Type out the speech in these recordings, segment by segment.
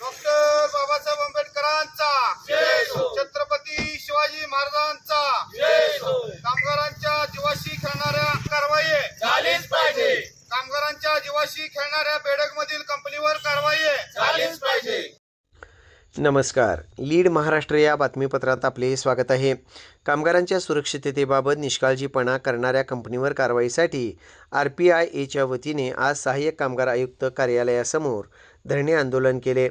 Doctor Babasaheb आंबेडकरांचा. छत्रपती शिवाजी महाराजांचा. कामगारांच्या जीवाशी खेळणाऱ्या कारवाई. झालीच पाहिजे. कामगारांच्या जीवाशी खेळणाऱ्या बेडक मधील कंपनीवर कारवाई. झालीच पाहिजे. नमस्कार. लीड महाराष्ट्र या बातमीपत्रात आपले स्वागत आहे. कामगारांच्या सुरक्षिततेबाबत निष्काळजीपणा करणाऱ्या कंपनीवर कारवाईसाठी आर पी आय एच्या वतीने आज सहाय्यक कामगार आयुक्त कार्यालयासमोर धरणे आंदोलन केले.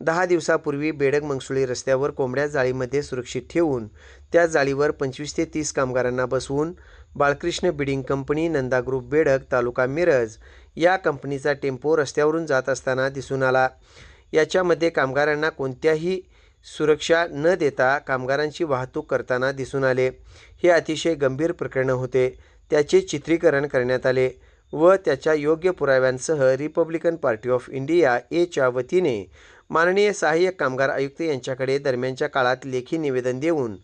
दहा दिवसापूर्वी बेडग मंगसुळी रस्त्यावर कोंबड्या जाळीमध्ये सुरक्षित ठेवून त्या जाळीवर पंचवीस ते तीस कामगारांना बसवून Balkrishna bidding company Nanda group Bedag taluka Miraj या कंपनीचा टेम्पो रस्त्यावरून जात असताना दिसून आला. याच्यामध्ये कामगारांना कोणत्याही सुरक्षा न देता कामगारांची वाहतूक करताना दिसून आले. हे अतिशय गंभीर प्रकरण होते. त्याचे चित्रीकरण करण्यात आले. व त्याच्या योग्य पुराव्यांसह रिपब्लिकन पार्टी ऑफ इंडिया एच्या वतीने माननीय सहाय्यक कामगार आयुक्त यांच्याकडे दरम्यानच्या काळात लेखी निवेदन देऊन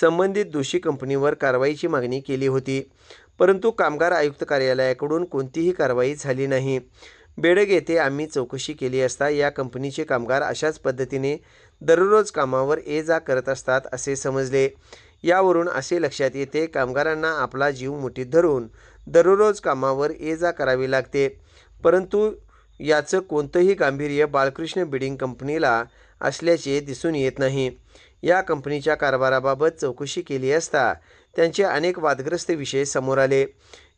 संबंधित दोषी कंपनीवर कारवाईची मागणी केली होती. परंतु कामगार आयुक्त कार्यालयाकडून कोणतीही कारवाई झाली नाही. बेडग येथे आम्ही चौकशी केली असता या कंपनीचे कामगार अशाच पद्धतीने दररोज कामावर ये जा करत असतात असे समजले. यावरून असे लक्षात येते कामगारांना आपला जीव मुठीत धरून दररोज कामावर ये जा करावी लागते. परंतु याचं कोणतंही गांभीर्य बाळकृष्ण बिडिंग कंपनीला असल्याचे दिसून येत नाही. या कंपनीच्या कारभाराबाबत चौकशी केली असता त्यांचे अनेक वादग्रस्त विषय समोर आले.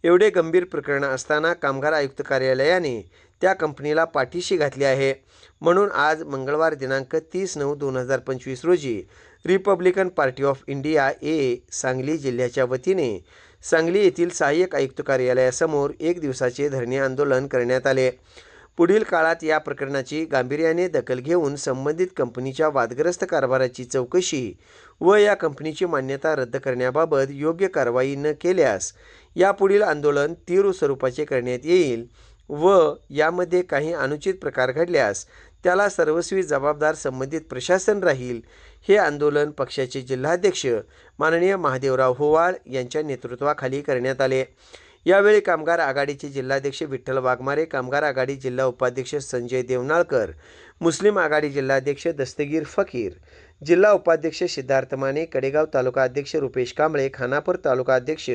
एवढे गंभीर प्रकरण असताना कामगार आयुक्त कार्यालयाने त्या कंपनीला पाठीशी घातली आहे. म्हणून आज मंगळवार दिनांक तीस नऊ दोन हजार पंचवीस रोजी Republican party of India A Sangli जिल्ह्याच्या वतीने सांगली येथील सहाय्यक आयुक्त कार्यालयासमोर एक दिवसाचे धरणे आंदोलन करण्यात आले. पुढील काळात या प्रकरणाची गांभीर्याने दखल घेऊन संबंधित कंपनीच्या वादग्रस्त कारभाराची चौकशी व या कंपनीची मान्यता रद्द करण्याबाबत योग्य कारवाई न केल्यास यापुढील आंदोलन तीव्र स्वरूपाचे करण्यात येईल व यामध्ये काही अनुचित प्रकार घडल्यास त्याला सर्वस्वी जबाबदार संबंधित प्रशासन राहील हे आंदोलन पक्षाचे जिल्हाध्यक्ष माननीय महादेवराव होवाळ यांच्या नेतृत्वाखाली करण्यात आले. यावेळी कामगार आघाडीचे जिल्हाध्यक्ष विठ्ठल वाघमारे कामगार आघाडी जिल्हा उपाध्यक्ष संजय देवनाळकर मुस्लिम आघाडी जिल्हाध्यक्ष दस्तगीर फकीर जिल्हा उपाध्यक्ष सिद्धार्थ माने कडेगाव तालुका अध्यक्ष रुपेश कांबळे खानापूर तालुका अध्यक्ष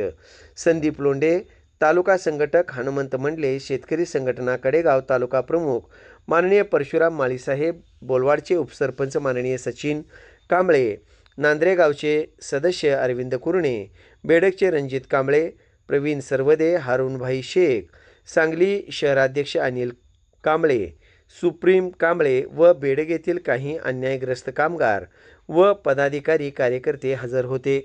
संदीप लोंढे तालुका संघटक हनुमंत मंडले शेतकरी संघटना कडेगाव तालुका प्रमुख माननीय परशुराम माळीसाहेब बोलवाडचे उपसरपंच माननीय सचिन कांबळे नांद्रेगावचे सदस्य अरविंद कुरणे बेडकचे रणजित कांबळे प्रवीण सरवदे हारूनभाई शेख सांगली शहराध्यक्ष अनिल कांबळे सुप्रीम कांबळे व बेडग येथील काही अन्यायग्रस्त कामगार व पदाधिकारी कार्यकर्ते हजर होते.